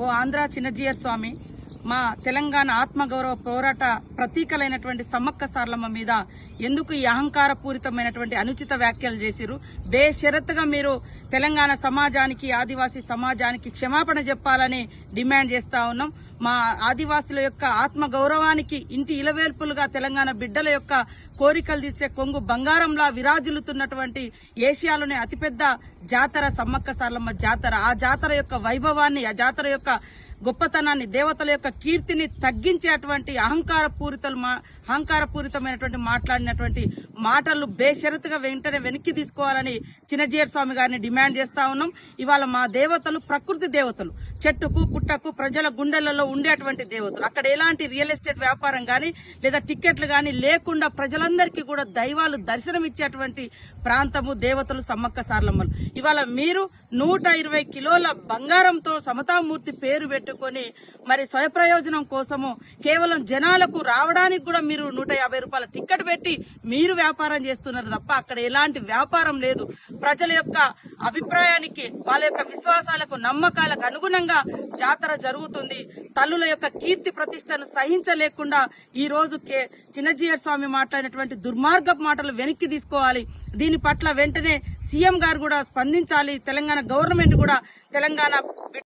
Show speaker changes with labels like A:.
A: ఓ ఆంధ్ర చిన్నజీయర్ స్వామి మా తెలంగాణ ఆత్మగౌరవ పోరాట ప్రతీకలైనటువంటి సమ్మక్క సార్లమ్మ మీద ఎందుకు ఈ అహంకార పూరితమైనటువంటి అనుచిత వ్యాఖ్యలు చేసిరు బేషరత్తుగా మీరు తెలంగాణ సమాజానికి ఆదివాసీ సమాజానికి క్షమాపణ చెప్పాలని డిమాండ్ చేస్తా ఉన్నాం. మా ఆదివాసుల యొక్క ఆత్మ గౌరవానికి ఇంటి ఇలవేల్పులుగా తెలంగాణ బిడ్డల యొక్క కోరికలు తీర్చే కొంగు బంగారంలా విరాజులుతున్నటువంటి ఏషియాలోనే అతిపెద్ద జాతర సమ్మక్క సార్లమ్మ జాతర. ఆ జాతర యొక్క వైభవాన్ని ఆ జాతర యొక్క గొప్పతనాన్ని దేవతల యొక్క కీర్తిని తగ్గించేటువంటి అహంకార పూరితలు అహంకార పూరితమైనటువంటి మాట్లాడినటువంటి మాటలు బేషరతుగా వెంటనే వెనక్కి తీసుకోవాలని చిన్నజీయర్ స్వామి గారిని డిమాండ్ చేస్తా ఉన్నాం. ఇవాళ మా దేవతలు ప్రకృతి దేవతలు. చెట్టుకు పుట్టకు ప్రజల గుండెలలో ఉండేటువంటి దేవతలు. అక్కడ ఎలాంటి రియల్ ఎస్టేట్ వ్యాపారం కానీ లేదా టికెట్లు కానీ లేకుండా ప్రజలందరికీ కూడా దైవాలు దర్శనం ఇచ్చేటువంటి ప్రాంతము దేవతలు సమ్మక్క సార్లమ్మలు. ఇవాళ మీరు నూట ఇరవై కిలోల బంగారంతో సమతామూర్తి పేరు పెట్టుకొని మరి స్వయప్రయోజనం కోసము కేవలం జనాలకు రావడానికి కూడా మీరు నూట యాభై రూపాయల టిక్కెట్ పెట్టి మీరు వ్యాపారం చేస్తున్నారు తప్ప అక్కడ ఎలాంటి వ్యాపారం లేదు. ప్రజల యొక్క అభిప్రాయానికి వాళ్ళ యొక్క విశ్వాసాలకు నమ్మకాలకు అనుగుణంగా జాతర జరుగుతుంది. తల్లుల యొక్క కీర్తి ప్రతిష్టను సహించలేకుండా ఈ రోజు కే చిన్నజీయర్ స్వామి మాట్లాడినటువంటి దుర్మార్గపు మాటలు వెనక్కి తీసుకోవాలి. దీని పట్ల వెంటనే సీఎం గారు కూడా స్పందించాలి. తెలంగాణ గవర్నమెంట్ కూడా తెలంగాణ